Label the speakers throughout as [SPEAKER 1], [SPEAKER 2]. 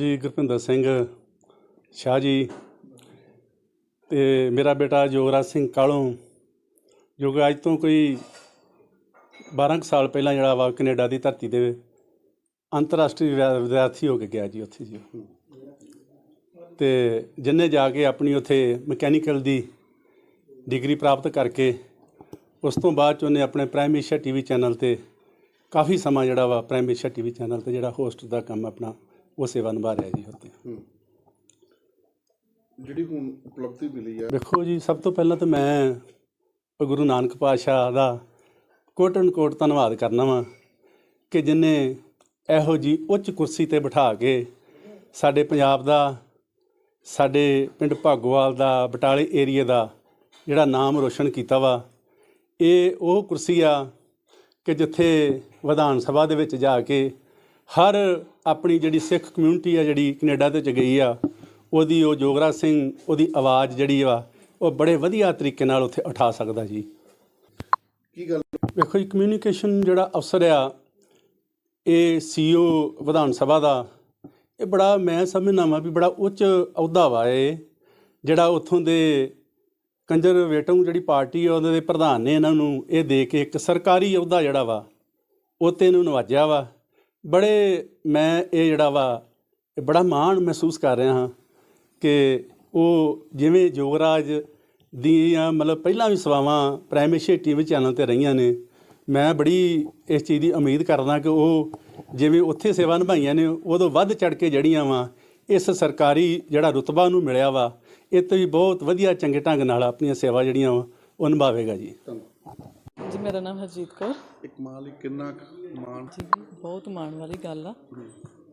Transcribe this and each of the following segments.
[SPEAKER 1] ਜੀ, ਗੁਰਪਿੰਦਰ ਸਿੰਘ ਸ਼ਾਹ ਜੀ ਤੇ ਮੇਰਾ ਬੇਟਾ ਜੋਗਰਾਜ ਸਿੰਘ ਕਾਲੋਂ, ਜੋ ਕਿ ਅੱਜ ਤੋਂ ਕੋਈ 12 ਕੁ ਸਾਲ ਪਹਿਲਾਂ ਜਿਹੜਾ ਵਾ ਕੈਨੇਡਾ ਦੀ ਧਰਤੀ ਦੇ ਅੰਤਰਰਾਸ਼ਟਰੀ ਵਿਦਿਆ- ਵਿਦਿਆਰਥੀ ਹੋ ਕੇ ਗਿਆ ਜੀ ਉੱਥੇ ਜੀ। ਤੇ ਜਿੰਨੇ ਜਾ ਕੇ ਆਪਣੀ ਉੱਥੇ ਮਕੈਨੀਕਲ ਦੀ ਡਿਗਰੀ ਪ੍ਰਾਪਤ ਕਰਕੇ, ਉਸ ਤੋਂ ਬਾਅਦ ਚ ਉਹਨੇ ਆਪਣੇ ਪ੍ਰਾਈਮ ਏਸ਼ੀਆ ਟੀਵੀ ਚੈਨਲ ਤੇ ਕਾਫੀ ਸਮਾਂ ਜਿਹੜਾ ਵਾ ਪ੍ਰਾਈਮ ਏਸ਼ੀਆ ਟੀਵੀ ਚੈਨਲ ਤੇ ਜਿਹੜਾ ਹੋਸਟ ਦਾ ਕੰਮ ਆਪਣਾ ਉਹ ਸੇਵਾ ਨਿਭਾ ਰਿਹਾ ਜੀ ਉੱਥੇ।
[SPEAKER 2] ਜਿਹੜੀ ਹੁਣ ਉਪਲਬਧੀ ਮਿਲੀ ਆ।
[SPEAKER 1] ਵੇਖੋ ਜੀ ਸਭ ਤੋਂ ਪਹਿਲਾਂ ਤਾਂ ਮੈਂ ਗੁਰੂ ਨਾਨਕ ਪਾਤਸ਼ਾਹ ਦਾ ਕੋਟ ਐਂਡ ਕੋਟ ਧੰਨਵਾਦ ਕਰਨਾ ਵਾਂ ਕਿ ਜਿਨੇ ਇਹੋ ਜੀ ਉੱਚ ਕੁਰਸੀ ਤੇ ਬਿਠਾ ਕੇ ਸਾਡੇ ਪੰਜਾਬ ਦਾ ਸਾਡੇ ਪਿੰਡ ਭਾਗੋਵਾਲ ਦਾ ਬਟਾਲੇ ਏਰੀਆ ਦਾ ਜਿਹੜਾ ਨਾਮ ਰੋਸ਼ਨ ਕੀਤਾ ਵਾ ਇਹ ਉਹ ਕੁਰਸੀ ਆ ਕਿ ਜਿੱਥੇ ਵਿਧਾਨ ਸਭਾ ਦੇ ਵਿੱਚ ਜਾ ਕੇ ਹਰ ਆਪਣੀ ਜਿਹੜੀ ਸਿੱਖ ਕਮਿਊਨਿਟੀ ਆ ਜਿਹੜੀ ਕੈਨੇਡਾ ਦੇ ਵਿੱਚ ਗਈ ਆ ਉਹਦੀ ਉਹ ਜੋਗਰਾਜ ਸਿੰਘ ਉਹਦੀ ਆਵਾਜ਼ ਜਿਹੜੀ ਵਾ ਉਹ ਬੜੇ ਵਧੀਆ ਤਰੀਕੇ ਨਾਲ ਉੱਥੇ ਉਠਾ ਸਕਦਾ ਜੀ।
[SPEAKER 2] ਕੀ ਗੱਲ?
[SPEAKER 1] ਵੇਖੋ ਜੀ ਕਮਿਊਨੀਕੇਸ਼ਨ ਜਿਹੜਾ ਅਫਸਰ ਆ ਇਹ ਸੀਓ ਵਿਧਾਨ ਸਭਾ ਦਾ ਇਹ ਬੜਾ ਮੈਂ ਸਮਝਦਾ ਵਾਂ ਵੀ ਬੜਾ ਉੱਚ ਅਹੁਦਾ ਵਾ ਇਹ ਜਿਹੜਾ ਉੱਥੋਂ ਦੇ ਕੰਜ਼ਰਵੇਟਿਵ ਜਿਹੜੀ ਪਾਰਟੀ ਆ ਉਹਦੇ ਦੇ ਪ੍ਰਧਾਨ ਨੇ ਇਹਨਾਂ ਨੂੰ ਇਹ ਦੇ ਕੇ ਇੱਕ ਸਰਕਾਰੀ ਅਹੁਦਾ ਜਿਹੜਾ ਵਾ ਉਹ ਤੇ ਇਹਨੂੰ ਨਵਾਜਿਆ ਵਾ। ਬੜੇ ਮੈਂ ਇਹ ਜਿਹੜਾ ਵਾ, ਇਹ ਬੜਾ ਮਾਣ ਮਹਿਸੂਸ ਕਰ ਰਿਹਾ ਹਾਂ ਕਿ ਉਹ ਜਿਵੇਂ ਜੋਗਰਾਜ ਦੀਆਂ ਮਤਲਬ ਪਹਿਲਾਂ ਵੀ ਸੇਵਾਵਾਂ ਪ੍ਰਾਈਮੇਸ਼ੀ ਟੀਵੀ ਚੈਨਲ ਤੇ ਰਹੀਆਂ ਨੇ, ਮੈਂ ਬੜੀ ਇਸ ਚੀਜ਼ ਦੀ ਉਮੀਦ ਕਰਦਾ ਕਿ ਉਹ ਜਿਵੇਂ ਉੱਥੇ ਸੇਵਾ ਨਿਭਾਈਆਂ ਨੇ, ਉਦੋਂ ਵੱਧ ਚੜ ਕੇ ਜੜੀਆਂ ਵਾ, ਇਸ ਸਰਕਾਰੀ ਜਿਹੜਾ ਰੁਤਬਾ ਉਹਨੂੰ ਮਿਲਿਆ ਵਾ, ਇਹ ਤੋਂ ਵੀ ਬਹੁਤ ਵਧੀਆ ਚੰਗੇ ਢੰਗ ਨਾਲ ਆਪਣੀਆਂ ਸੇਵਾ ਜਿਹੜੀਆਂ ਵਾ ਉਹ ਨਿਭਾਵੇਗਾ ਜੀ।
[SPEAKER 3] ਜੀ, ਮੇਰਾ ਨਾਮ ਹਰਜੀਤ ਕੌਰ।
[SPEAKER 2] ਇੱਕ ਮਾਂ ਲਈ ਕਿੰਨਾ ਕੁ ਮਾਣ।
[SPEAKER 3] ਜੀ ਬਹੁਤ ਮਾਣ ਵਾਲੀ ਗੱਲ ਆ।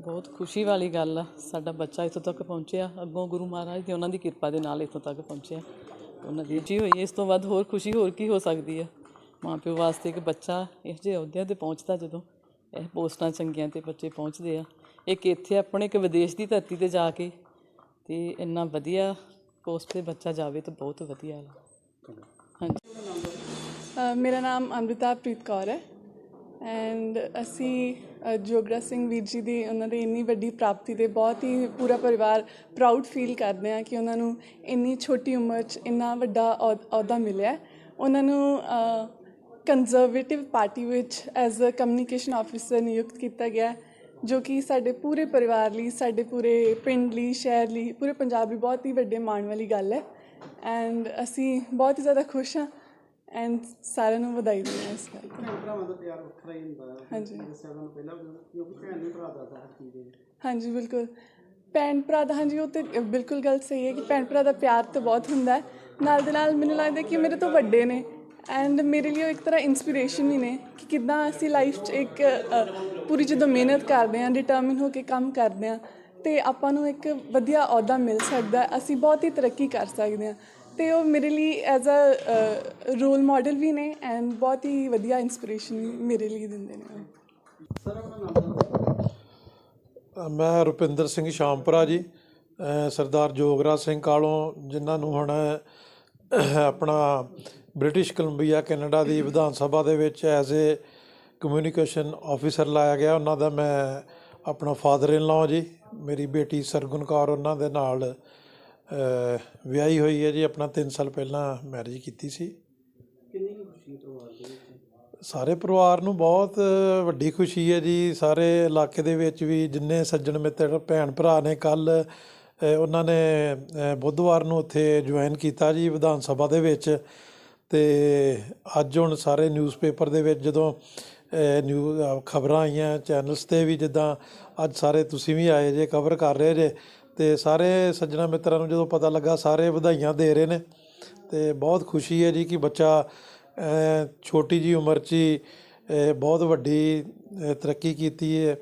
[SPEAKER 3] ਬਹੁਤ ਖੁਸ਼ੀ ਵਾਲੀ ਗੱਲ ਆ। ਸਾਡਾ ਬੱਚਾ ਇੱਥੋਂ ਤੱਕ ਪਹੁੰਚਿਆ। ਅੱਗੋਂ ਗੁਰੂ ਮਹਾਰਾਜ ਦੀ ਉਹਨਾਂ ਦੀ ਕਿਰਪਾ ਦੇ ਨਾਲ ਇੱਥੋਂ ਤੱਕ ਪਹੁੰਚਿਆ। ਉਹਨਾਂ ਦੀ ਜੀ ਹੋਈ। ਇਸ ਤੋਂ ਵੱਧ ਹੋਰ ਖੁਸ਼ੀ ਹੋਰ ਕੀ ਹੋ ਸਕਦੀ ਹੈ ਮਾਂ ਪਿਓ ਵਾਸਤੇ ਇੱਕ ਬੱਚਾ ਇਸ ਜਿਹੇ ਅਹੁਦਿਆਂ ਤੇ ਪਹੁੰਚਦਾ ਜਦੋਂ ਇਹ ਪੋਸਟਾਂ ਚੰਗੀਆਂ ਤੇ ਬੱਚੇ ਪਹੁੰਚਦੇ ਆ। ਇੱਕ ਇੱਥੇ ਆਪਣੇ ਇੱਕ ਵਿਦੇਸ਼ ਦੀ ਧਰਤੀ ਤੇ ਜਾ ਕੇ ਤੇ ਇੰਨਾ ਵਧੀਆ ਪੋਸਟ ਤੇ ਬੱਚਾ ਜਾਵੇ ਤਾਂ ਬਹੁਤ ਵਧੀਆ ਹਾਂਜੀ।
[SPEAKER 4] ਮੇਰਾ ਨਾਮ ਅੰਮ੍ਰਿਤਾ ਪ੍ਰੀਤ ਕੌਰ ਹੈ। ਐਂਡ ਅਸੀਂ ਜੋਗਰਾ ਸਿੰਘ ਵੀਰ ਜੀ ਦੀ ਉਹਨਾਂ ਦੀ ਇੰਨੀ ਵੱਡੀ ਪ੍ਰਾਪਤੀ ਤੇ ਬਹੁਤ ਹੀ ਪੂਰਾ ਪਰਿਵਾਰ ਪ੍ਰਾਊਡ ਫੀਲ ਕਰਦੇ ਆ ਕਿ ਉਹਨਾਂ ਨੂੰ ਇੰਨੀ ਛੋਟੀ ਉਮਰ 'ਚ ਇੰਨਾ ਵੱਡਾ ਅਹੁਦਾ ਮਿਲਿਆ ਉਹਨਾਂ ਨੂੰ ਕੰਜ਼ਰਵੇਟਿਵ ਪਾਰਟੀ ਵਿੱਚ ਐਜ਼ ਅ ਕਮਿਊਨੀਕੇਸ਼ਨ ਆਫੀਸਰ ਨਿਯੁਕਤ ਕੀਤਾ ਗਿਆ ਜੋ ਕਿ ਸਾਡੇ ਪੂਰੇ ਪਰਿਵਾਰ ਲਈ, ਸਾਡੇ ਪੂਰੇ ਪਿੰਡ ਲਈ, ਸ਼ਹਿਰ ਲਈ, ਪੂਰੇ ਪੰਜਾਬ ਲਈ ਬਹੁਤ ਹੀ ਵੱਡੇ ਮਾਣ ਵਾਲੀ ਗੱਲ ਹੈ। ਐਂਡ ਅਸੀਂ ਬਹੁਤ ਹੀ ਜ਼ਿਆਦਾ ਖੁਸ਼ ਹਾਂ ਐਂਡ ਸਾਰਿਆਂ ਨੂੰ ਵਧਾਈ ਦਿੰਦੇ ਹਾਂ ਇਸ ਗੱਲ
[SPEAKER 5] ਭਰਾਵਾਂ ਦਾ ਪਿਆਰ ਵੱਖਰਾ ਹੀ ਹੁੰਦਾ ਹੈ।
[SPEAKER 4] ਹਾਂਜੀ।
[SPEAKER 5] ਦੱਸਿਆ ਤੁਹਾਨੂੰ ਪਹਿਲਾਂ ਵੀ ਕਿਉਂਕਿ ਭੈਣ ਨੂੰ ਭਰਾ ਦਾ ਹਰ ਚੀਜ਼ ਹੈ
[SPEAKER 4] ਹਾਂਜੀ ਬਿਲਕੁਲ। ਭੈਣ ਭਰਾ ਦਾ ਹਾਂਜੀ ਉਹ ਤੇ ਬਿਲਕੁਲ ਗੱਲ ਸਹੀ ਹੈ ਕਿ ਭੈਣ ਭਰਾ ਦਾ ਪਿਆਰ ਤਾਂ ਬਹੁਤ ਹੁੰਦਾ ਹੈ। ਨਾਲ ਦੇ ਨਾਲ ਮੈਨੂੰ ਲੱਗਦਾ ਕਿ ਮੇਰੇ ਤੋਂ ਵੱਡੇ ਨੇ। ਐਂਡ ਮੇਰੇ ਲਈ ਉਹ ਇੱਕ ਤਰ੍ਹਾਂ ਇਨਸਪੀਰੇਸ਼ਨ ਵੀ ਨੇ ਕਿ ਕਿੱਦਾਂ ਅਸੀਂ ਲਾਈਫ 'ਚ ਇੱਕ ਅ, ਪੂਰੀ ਜਦੋਂ ਮਿਹਨਤ ਕਰਦੇ ਹਾਂ ਡਿਟਰਮਿਨ ਹੋ ਕੇ ਕੰਮ ਕਰਦੇ ਹਾਂ ਤੇ ਆਪਾਂ ਨੂੰ ਇੱਕ ਵਧੀਆ ਅਹੁਦਾ ਮਿਲ ਸਕਦਾ ਹੈ, ਅਸੀਂ ਬਹੁਤ ਹੀ ਤਰੱਕੀ ਕਰ ਸਕਦੇ ਹਾਂ। ਤੇ ਉਹ ਮੇਰੇ ਲਈ ਐਜ਼ ਅ ਰੋਲ ਮਾਡਲ ਵੀ ਨੇ ਐਂਡ ਬਹੁਤ ਹੀ ਵਧੀਆ ਇਨਸਪੀਰੇਸ਼ਨ ਮੇਰੇ ਲਈ ਦਿੰਦੇ ਨੇ।
[SPEAKER 6] ਮੈਂ ਰੁਪਿੰਦਰ ਸਿੰਘ ਸ਼ਾਮਪੁਰਾ ਜੀ। ਅ, ਸਰਦਾਰ ਜੋਗਰਾਜ ਸਿੰਘ ਕਾਲੋਂ ਜਿਨ੍ਹਾਂ ਨੂੰ ਹੁਣ ਆਪਣਾ ਬ੍ਰਿਟਿਸ਼ ਕੋਲੰਬੀਆ ਕੈਨੇਡਾ ਦੀ ਵਿਧਾਨ ਸਭਾ ਦੇ ਵਿੱਚ ਐਜ਼ ਏ ਕਮਿਊਨੀਕੇਸ਼ਨ ਆਫੀਸਰ ਲਾਇਆ ਗਿਆ। ਉਹਨਾਂ ਦਾ ਮੈਂ ਆਪਣਾ ਫਾਦਰ ਇਨ ਲਾਅ ਜੀ। ਮੇਰੀ ਬੇਟੀ ਸਰਗੁਣ ਕੌਰ ਉਹਨਾਂ ਦੇ ਨਾਲ ਅ, ਵਿਆਹੀ ਹੋਈ ਹੈ ਜੀ ਆਪਣਾ 3 ਸਾਲ ਪਹਿਲਾਂ ਮੈਰਿਜ ਕੀਤੀ ਸੀ।
[SPEAKER 5] ਕਿੰਨੀ ਕੁ ਖੁਸ਼ੀ ਪਰਿਵਾਰ ਦੇ ਵਿੱਚ?
[SPEAKER 6] ਸਾਰੇ ਪਰਿਵਾਰ ਨੂੰ ਬਹੁਤ ਵੱਡੀ ਖੁਸ਼ੀ ਹੈ ਜੀ। ਸਾਰੇ ਇਲਾਕੇ ਦੇ ਵਿੱਚ ਵੀ ਜਿੰਨੇ ਸੱਜਣ ਮਿੱਤਰ ਭੈਣ ਭਰਾ ਨੇ ਕੱਲ ਉਹਨਾਂ ਨੇ ਬੁੱਧਵਾਰ ਨੂੰ ਉੱਥੇ ਜੁਆਇਨ ਕੀਤਾ ਜੀ ਵਿਧਾਨ ਸਭਾ ਦੇ ਵਿੱਚ। ਤੇ ਅੱਜ ਹੁਣ ਸਾਰੇ ਨਿਊਜ਼ਪੇਪਰ ਦੇ ਵਿੱਚ ਜਦੋਂ ਨਿਊ ਖਬਰਾਂ ਆਈਆਂ ਚੈਨਲਸ ਤੇ ਵੀ ਜਿੱਦਾਂ ਅੱਜ ਸਾਰੇ ਤੁਸੀਂ ਵੀ ਆਏ ਜੇ ਕਵਰ ਕਰ ਰਹੇ ਜੇ ਤੇ ਸਾਰੇ ਸੱਜਣਾ ਮਿੱਤਰਾਂ ਨੂੰ ਜਦੋਂ ਪਤਾ ਲੱਗਾ ਸਾਰੇ ਵਧਾਈਆਂ ਦੇ ਰਹੇ ਨੇ ਤੇ ਬਹੁਤ ਖੁਸ਼ੀ ਹੈ ਜੀ ਕਿ ਬੱਚਾ ਛੋਟੀ ਜੀ ਉਮਰ 'ਚ ਹੀ ਬਹੁਤ ਵੱਡੀ ਤਰੱਕੀ ਕੀਤੀ ਹੈ।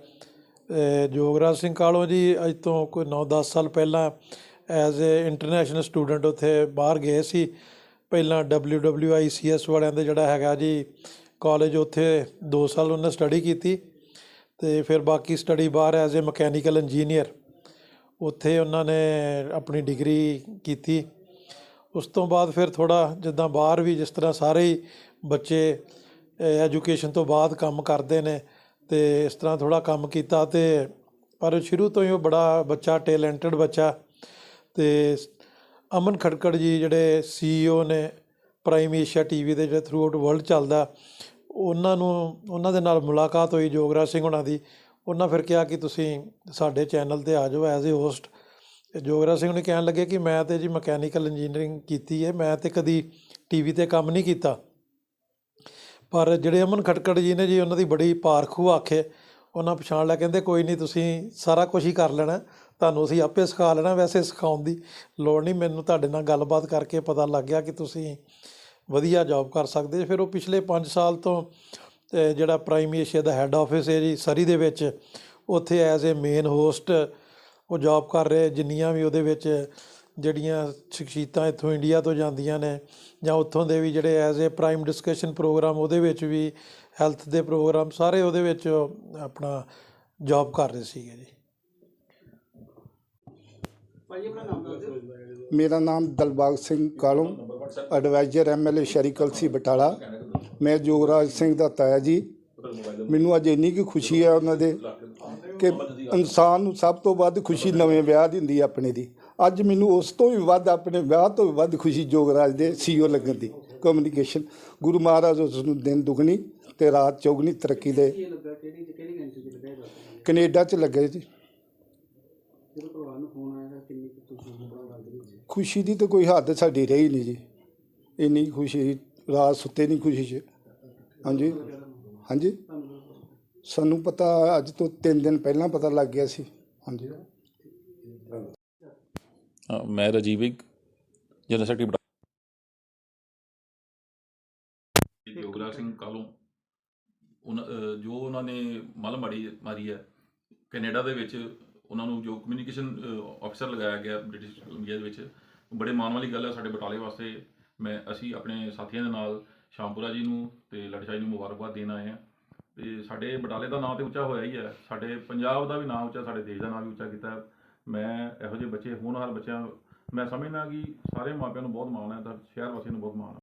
[SPEAKER 6] ਅ, ਜੋਗਰਾਜ ਸਿੰਘ ਕਾਲੋ ਜੀ ਅੱਜ ਤੋਂ ਕੋਈ 9-10 ਸਾਲ ਪਹਿਲਾਂ ਐਜ਼ ਅ ਇੰਟਰਨੈਸ਼ਨਲ ਸਟੂਡੈਂਟ ਉੱਥੇ ਬਾਹਰ ਗਏ ਸੀ। ਪਹਿਲਾਂ WWICS ਵਾਲਿਆਂ ਦੇ ਜਿਹੜਾ ਹੈਗਾ ਜੀ ਕਾਲਜ ਉੱਥੇ 2 ਸਾਲ ਉਹਨੇ ਸਟੱਡੀ ਕੀਤੀ ਤੇ ਫਿਰ ਬਾਕੀ ਸਟੱਡੀ ਬਾਹਰ ਐਜ਼ ਅ ਮਕੈਨੀਕਲ ਇੰਜੀਨੀਅਰ। ਉੱਥੇ ਉਹਨਾਂ ਨੇ ਆਪਣੀ ਡਿਗਰੀ ਕੀਤੀ। ਉਸ ਤੋਂ ਬਾਅਦ ਫਿਰ ਥੋੜਾ ਜਿੱਦਾਂ ਬਾਹਰ ਵੀ ਜਿਸ ਤਰ੍ਹਾਂ ਸਾਰੇ ਹੀ ਬੱਚੇ ਐਜੂਕੇਸ਼ਨ ਤੋਂ ਬਾਅਦ ਕੰਮ ਕਰਦੇ ਨੇ ਤੇ ਇਸ ਤਰ੍ਹਾਂ ਥੋੜਾ ਕੰਮ ਕੀਤਾ ਤੇ ਪਰ ਸ਼ੁਰੂ ਤੋਂ ਹੀ ਉਹ ਬੜਾ ਬੱਚਾ ਟੈਲੈਂਟਡ ਬੱਚਾ ਤੇ ਅਮਨ ਖੜਕੜ ਜੀ ਜਿਹੜੇ ਸੀਈਓ ਨੇ ਪ੍ਰਾਈਮ ਏਸ਼ੀਆ ਟੀਵੀ ਦੇ ਜਿਹੜੇ ਥਰੂ ਆਊਟ ਵਰਲਡ ਚੱਲਦਾ, ਉਹਨਾਂ ਨੂੰ, ਉਹਨਾਂ ਦੇ ਨਾਲ ਮੁਲਾਕਾਤ ਹੋਈ ਜੋਗਰਾਜ ਸਿੰਘ ਉਹਨਾਂ ਦੀ। ਉਹਨਾਂ ਫਿਰ ਕਿਹਾ ਕਿ ਤੁਸੀਂ ਸਾਡੇ ਚੈਨਲ ਤੇ ਆ ਜਾਓ ਐਜ਼ ਅ ਹੋਸਟ। ਤੇ ਜੋਗਰਾ ਸਿੰਘ ਨੇ ਕਹਿਣ ਲੱਗੇ ਕਿ ਮੈਂ ਤੇ ਜੀ ਮਕੈਨੀਕਲ ਇੰਜੀਨੀਅਰਿੰਗ ਕੀਤੀ ਹੈ ਮੈਂ ਤੇ ਕਦੀ ਟੀਵੀ ਤੇ ਕੰਮ ਨਹੀਂ ਕੀਤਾ। ਪਰ ਜਿਹੜੇ ਅਮਨ ਖਟਕੜ ਜੀ ਨੇ ਜੀ ਉਹਨਾਂ ਦੀ ਬੜੀ ਪਾਰਖੂ ਆਖੇ, ਉਹਨਾਂ ਪਛਾਣ ਲਿਆ, ਕਹਿੰਦੇ ਕੋਈ ਨਹੀਂ ਤੁਸੀਂ ਸਾਰਾ ਕੁਝ ਹੀ ਕਰ ਲੈਣਾ, ਤੁਹਾਨੂੰ ਅਸੀਂ ਆਪੇ ਸਿਖਾ ਲੈਣਾ ਵੈਸੇ ਸਿਖਾਉਣ ਦੀ। ਲੋੜ ਨਹੀਂ, ਮੈਨੂੰ ਤੁਹਾਡੇ ਨਾਲ ਗੱਲਬਾਤ ਕਰਕੇ ਪਤਾ ਲੱਗ ਗਿਆ ਕਿ ਤੁਸੀਂ ਵਧੀਆ ਜੌਬ ਕਰ ਸਕਦੇ। ਫਿਰ ਉਹ ਪਿਛਲੇ 5 ਸਾਲ ਤੋਂ ਜਿਹੜਾ ਪ੍ਰਾਈਮ ਏਸ਼ੀਆ ਦਾ ਹੈੱਡ ਆਫਿਸ ਹੈ ਜੀ, ਸਰੀ ਦੇ ਵਿੱਚ, ਉੱਥੇ ਐਜ਼ ਅ ਮੇਨ ਹੋਸਟ ਉਹ ਜੌਬ ਕਰ ਰਹੇ, ਜਿੰਨੀਆਂ ਵੀ ਉਹਦੇ ਵਿੱਚ ਜਿਹੜੀਆਂ ਸ਼ਖਸੀਅਤਾਂ ਇੱਥੋਂ ਇੰਡੀਆ ਤੋਂ ਜਾਂਦੀਆਂ ਨੇ, ਜਾਂ ਉੱਥੋਂ ਦੇ ਵੀ ਜਿਹੜੇ as a prime discussion program ਉਹਦੇ ਵਿੱਚ ਵੀ ਹੈਲਥ ਦੇ ਪ੍ਰੋਗਰਾਮ ਸਾਰੇ ਉਹਦੇ ਵਿੱਚ ਆਪਣਾ ਜੌਬ ਕਰ ਰਹੇ ਸੀਗੇ ਜੀ।
[SPEAKER 7] ਮੇਰਾ ਨਾਮ ਦਲਬਾਗ ਸਿੰਘ ਕਾਲੋਂ। ਐਡਵਾਈਜ਼ਰ ਐਮਐਲਏ ਸ਼ਰੀ ਕਲਸੀ ਬਟਾਲਾ, ਮੈਂ ਜੋਗਰਾਜ ਸਿੰਘ ਦਾ ਤਾਇਆ ਜੀ। ਮੈਨੂੰ ਅੱਜ ਇੰਨੀ ਕੀ ਖੁਸ਼ੀ ਹੈ ਉਹਨਾਂ ਦੇ ਕਿ ਇਨਸਾਨ ਨੂੰ ਸਭ ਤੋਂ ਵੱਧ ਖੁਸ਼ੀ ਨਵੇਂ ਵਿਆਹ ਦੀ ਹੁੰਦੀ ਆਪਣੇ ਦੀ। ਅੱਜ ਮੈਨੂੰ ਉਸ ਤੋਂ ਵੀ ਵੱਧ ਆਪਣੇ ਵਿਆਹ ਤੋਂ ਵੀ ਵੱਧ ਖੁਸ਼ੀ ਜੋਗਰਾਜ ਦੇ ਸੀਓ ਲੱਗਣ ਦੀ। ਕਮਿਊਨੀਕੇਸ਼ਨ, ਗੁਰੂ ਮਹਾਰਾਜ ਉਸ ਨੂੰ ਦਿਨ ਦੁਗਣੀ ਤੇ ਰਾਤ ਚੌਗਣੀ ਤਰੱਕੀ ਦੇ
[SPEAKER 5] ਕੀ ਚ
[SPEAKER 7] ਕੈਨੇਡਾ 'ਚ ਲੱਗੇ ਜੀ। ਖੁਸ਼ੀ ਦੀ ਤਾਂ ਕੋਈ ਹੱਦ ਸਾਡੀ ਰਹੀ ਨਹੀਂ ਜੀ। ਇੰਨੀ ਖੁਸ਼ੀ ਰਾਤ ਸੁੱਤੇ ਨਹੀਂ ਖੁਸ਼ੀ 'ਚ। ਹਾਂਜੀ ਹਾਂਜੀ। ਸਾਨੂੰ ਪਤਾ ਅੱਜ ਤੋਂ 3 ਦਿਨ ਪਹਿਲਾਂ ਪਤਾ ਲੱਗ ਗਿਆ ਸੀ। ਹਾਂਜੀ।
[SPEAKER 8] ਮੈਂ ਰਾਜੀਵ ਵਿਗ ਜਨਰਲ ਸੈਕਟਰੀ ਬਟਾਲਾ ਯੋਗਰਾਜ ਸਿੰਘ ਕਾਲੋਂ ਉਹਨਾਂ ਜੋ ਉਹਨਾਂ ਨੇ ਮੱਲ ਮਾਰੀ ਮਾਰੀ ਹੈ ਕੈਨੇਡਾ ਦੇ ਵਿੱਚ ਉਹਨਾਂ ਨੂੰ ਜੋ ਕਮਿਊਨੀਕੇਸ਼ਨ ਅਫਸਰ ਲਗਾਇਆ ਗਿਆ ਬ੍ਰਿਟਿਸ਼ ਇੰਡੀਆ ਦੇ ਵਿੱਚ ਬੜੇ ਮਾਣ ਵਾਲੀ ਗੱਲ ਹੈ ਸਾਡੇ ਬਟਾਲੇ ਵਾਸਤੇ। ਮੈਂ, ਅਸੀਂ ਆਪਣੇ ਸਾਥੀਆਂ ਦੇ ਨਾਲ ਸ਼ਾਮਪੁਰਾ ਜੀ ਨੂੰ ਤੇ ਲੜਸ਼ਾਹੀ ਨੂੰ ਮੁਬਾਰਕਬਾਦ ਦੇਣ ਆਏ ਹਾਂ। ਤੇ ਸਾਡੇ ਬਟਾਲੇ ਦਾ ਨਾਂ ਤੇ ਉੱਚਾ ਹੋਇਆ ਹੀ ਹੈ। ਸਾਡੇ ਪੰਜਾਬ ਦਾ ਵੀ ਨਾਂ ਉੱਚਾ, ਸਾਡੇ ਦੇਸ਼ ਦਾ ਨਾਂ ਵੀ ਉੱਚਾ ਕੀਤਾ ਮੈਂ ਇਹੋ ਜਿਹੇ ਬੱਚੇ, ਹੋਣਹਾਰ ਬੱਚਿਆਂ ਮੈਂ ਸਮਝਦਾ ਕਿ ਸਾਰੇ ਮਾਪਿਆਂ ਨੂੰ ਬਹੁਤ ਮਾਣ ਹੈ, ਤਾਂ ਸ਼ਹਿਰ ਵਾਸੀਆਂ ਨੂੰ ਬਹੁਤ ਮਾਣ ਹੈ।